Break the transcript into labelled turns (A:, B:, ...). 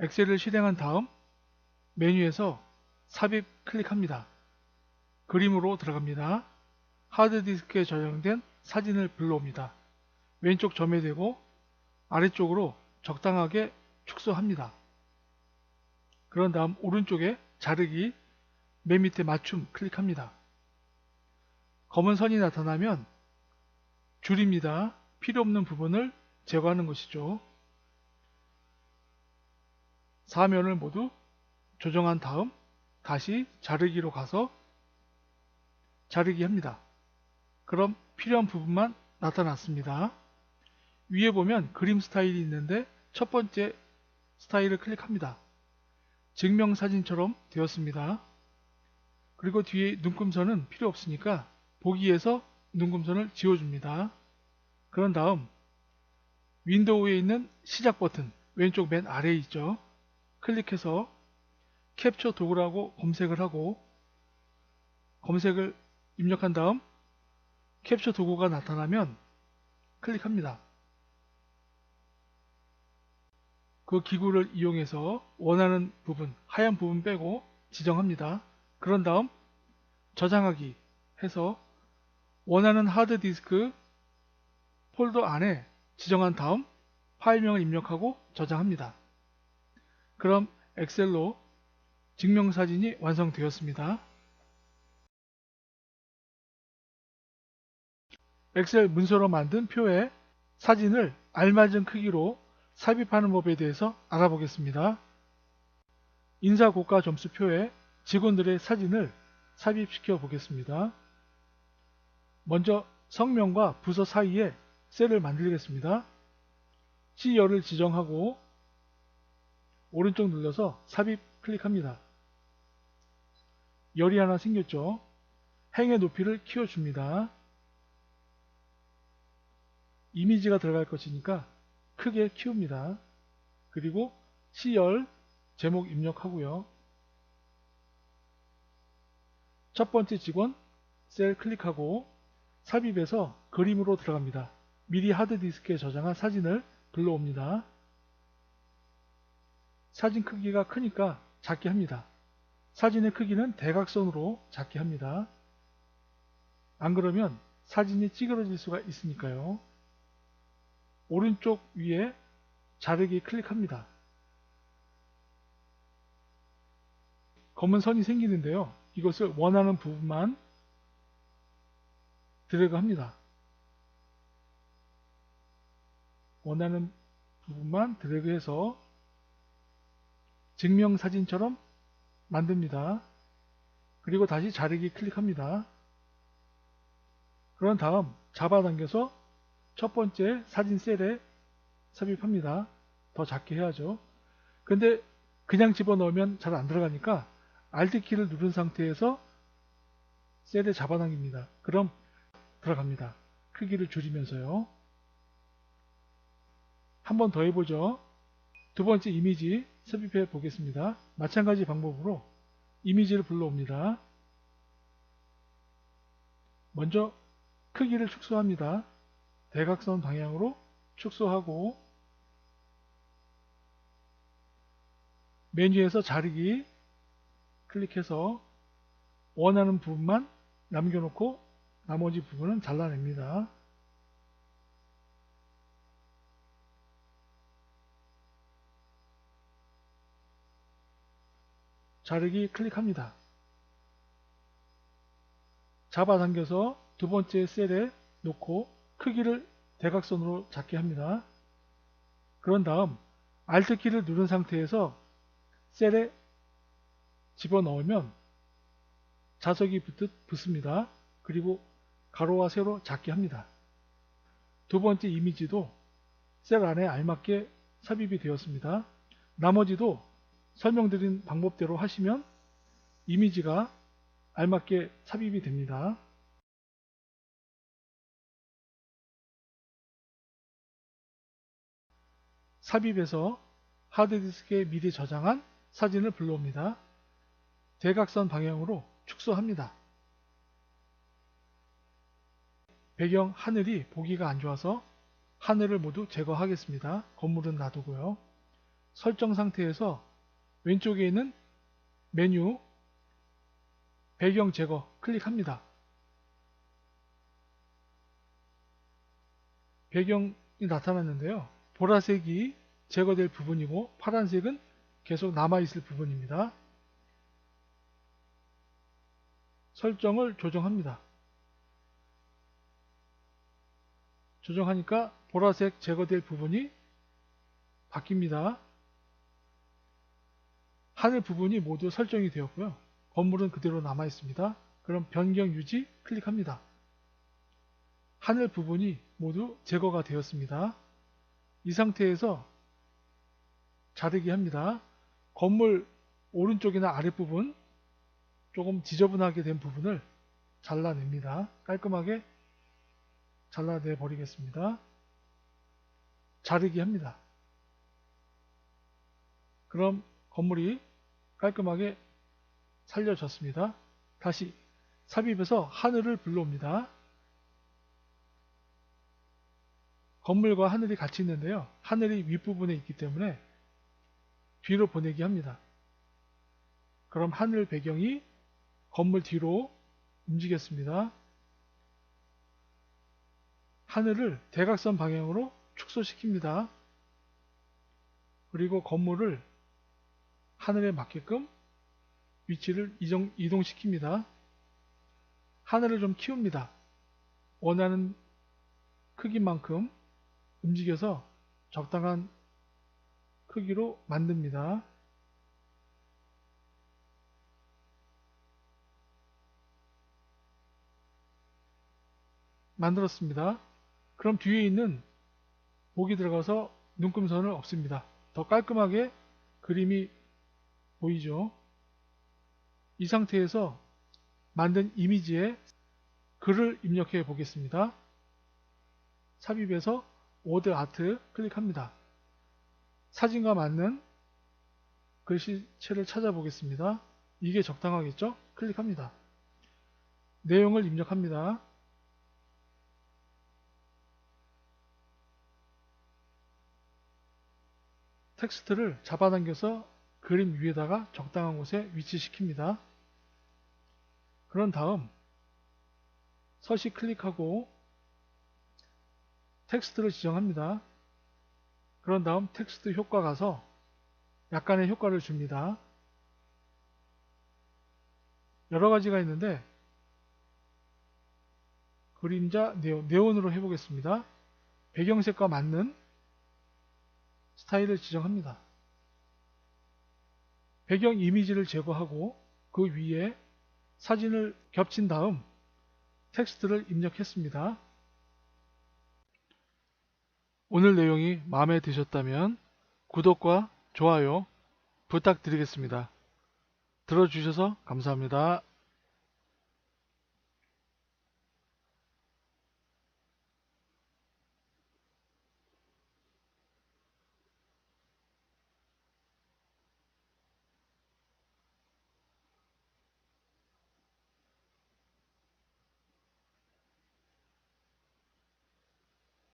A: 엑셀을 실행한 다음 메뉴에서 삽입 클릭합니다. 그림으로 들어갑니다. 하드디스크에 저장된 사진을 불러옵니다. 왼쪽 점에 대고 아래쪽으로 적당하게 축소합니다. 그런 다음 오른쪽에 자르기 맨 밑에 맞춤 클릭합니다. 검은 선이 나타나면 줄입니다. 필요 없는 부분을 제거하는 것이죠. 사면을 모두 조정한 다음 다시 자르기로 가서 자르기 합니다. 그럼 필요한 부분만 나타났습니다. 위에 보면 그림 스타일이 있는데 첫 번째 스타일을 클릭합니다. 증명사진처럼 되었습니다. 그리고 뒤에 눈금선은 필요 없으니까 보기에서 눈금선을 지워줍니다. 그런 다음 윈도우에 있는 시작 버튼 왼쪽 맨 아래에 있죠. 클릭해서 캡처 도구라고 검색을 하고 검색을 입력한 다음 캡처 도구가 나타나면 클릭합니다. 그 기구를 이용해서 원하는 부분, 하얀 부분 빼고 지정합니다. 그런 다음 저장하기 해서 원하는 하드디스크 폴더 안에 지정한 다음 파일명을 입력하고 저장합니다. 그럼 엑셀로 증명사진이 완성되었습니다. 엑셀 문서로 만든 표에 사진을 알맞은 크기로 삽입하는 법에 대해서 알아보겠습니다. 인사고가 점수표에 직원들의 사진을 삽입시켜 보겠습니다. 먼저 성명과 부서 사이에 셀을 만들겠습니다. C열을 지정하고 오른쪽 눌러서 삽입 클릭합니다. 열이 하나 생겼죠. 행의 높이를 키워줍니다. 이미지가 들어갈 것이니까 크게 키웁니다. 그리고 C열 제목 입력하고요. 첫 번째 직원 셀 클릭하고 삽입해서 그림으로 들어갑니다. 미리 하드디스크에 저장한 사진을 불러옵니다. 사진 크기가 크니까 작게 합니다. 사진의 크기는 대각선으로 작게 합니다. 안 그러면 사진이 찌그러질 수가 있으니까요. 오른쪽 위에 자르기 클릭합니다. 검은 선이 생기는데요. 이것을 원하는 부분만 드래그 합니다. 원하는 부분만 드래그해서 증명사진처럼 만듭니다. 그리고 다시 자르기 클릭합니다. 그런 다음 잡아당겨서 첫 번째 사진 셀에 삽입합니다. 더 작게 해야죠. 근데 그냥 집어넣으면 잘 안 들어가니까 Alt키를 누른 상태에서 셀에 잡아당깁니다. 그럼 들어갑니다. 크기를 줄이면서요. 한 번 더 해보죠. 두 번째 이미지 삽입해 보겠습니다. 마찬가지 방법으로 이미지를 불러옵니다. 먼저 크기를 축소합니다. 대각선 방향으로 축소하고 메뉴에서 자르기 클릭해서 원하는 부분만 남겨놓고 나머지 부분은 잘라냅니다. 자르기 클릭합니다. 잡아당겨서 두 번째 셀에 놓고 크기를 대각선으로 작게 합니다. 그런 다음 Alt키를 누른 상태에서 셀에 집어넣으면 자석이 붙듯 붙습니다. 그리고 가로와 세로 작게 합니다. 두 번째 이미지도 셀 안에 알맞게 삽입이 되었습니다. 나머지도 설명드린 방법대로 하시면 이미지가 알맞게 삽입이 됩니다. 삽입해서 하드디스크에 미리 저장한 사진을 불러옵니다. 대각선 방향으로 축소합니다. 배경 하늘이 보기가 안 좋아서 하늘을 모두 제거하겠습니다. 건물은 놔두고요. 설정 상태에서 왼쪽에 있는 메뉴 배경 제거 클릭합니다. 배경이 나타났는데요. 보라색이 제거될 부분이고 파란색은 계속 남아있을 부분입니다. 설정을 조정합니다. 조정하니까 보라색 제거될 부분이 바뀝니다. 하늘 부분이 모두 설정이 되었고요. 건물은 그대로 남아 있습니다. 그럼 변경 유지 클릭합니다. 하늘 부분이 모두 제거가 되었습니다. 이 상태에서 자르기 합니다. 건물 오른쪽이나 아랫부분 조금 지저분하게 된 부분을 잘라냅니다. 깔끔하게 잘라내 버리겠습니다. 자르기 합니다. 그럼 건물이 깔끔하게 살려졌습니다. 다시 삽입해서 하늘을 불러옵니다. 건물과 하늘이 같이 있는데요. 하늘이 윗부분에 있기 때문에 뒤로 보내기 합니다. 그럼 하늘 배경이 건물 뒤로 움직였습니다. 하늘을 대각선 방향으로 축소시킵니다. 그리고 건물을 하늘에 맞게끔 위치를 이동, 이동시킵니다. 하늘을 좀 키웁니다. 원하는 크기만큼 움직여서 적당한 크기로 만듭니다. 만들었습니다. 그럼 뒤에 있는 목이 들어가서 눈금선을 없습니다. 더 깔끔하게 그림이 보이죠. 이 상태에서 만든 이미지에 글을 입력해 보겠습니다. 삽입해서 워드 아트 클릭합니다. 사진과 맞는 글씨체를 찾아보겠습니다. 이게 적당하겠죠? 클릭합니다. 내용을 입력합니다. 텍스트를 잡아당겨서 그림 위에다가 적당한 곳에 위치시킵니다. 그런 다음 서식 클릭하고 텍스트를 지정합니다. 그런 다음 텍스트 효과 가서 약간의 효과를 줍니다. 여러 가지가 있는데 그림자 네온, 네온으로 해보겠습니다. 배경색과 맞는 스타일을 지정합니다. 배경 이미지를 제거하고 그 위에 사진을 겹친 다음 텍스트를 입력했습니다. 오늘 내용이 마음에 드셨다면 구독과 좋아요 부탁드리겠습니다. 들어주셔서 감사합니다.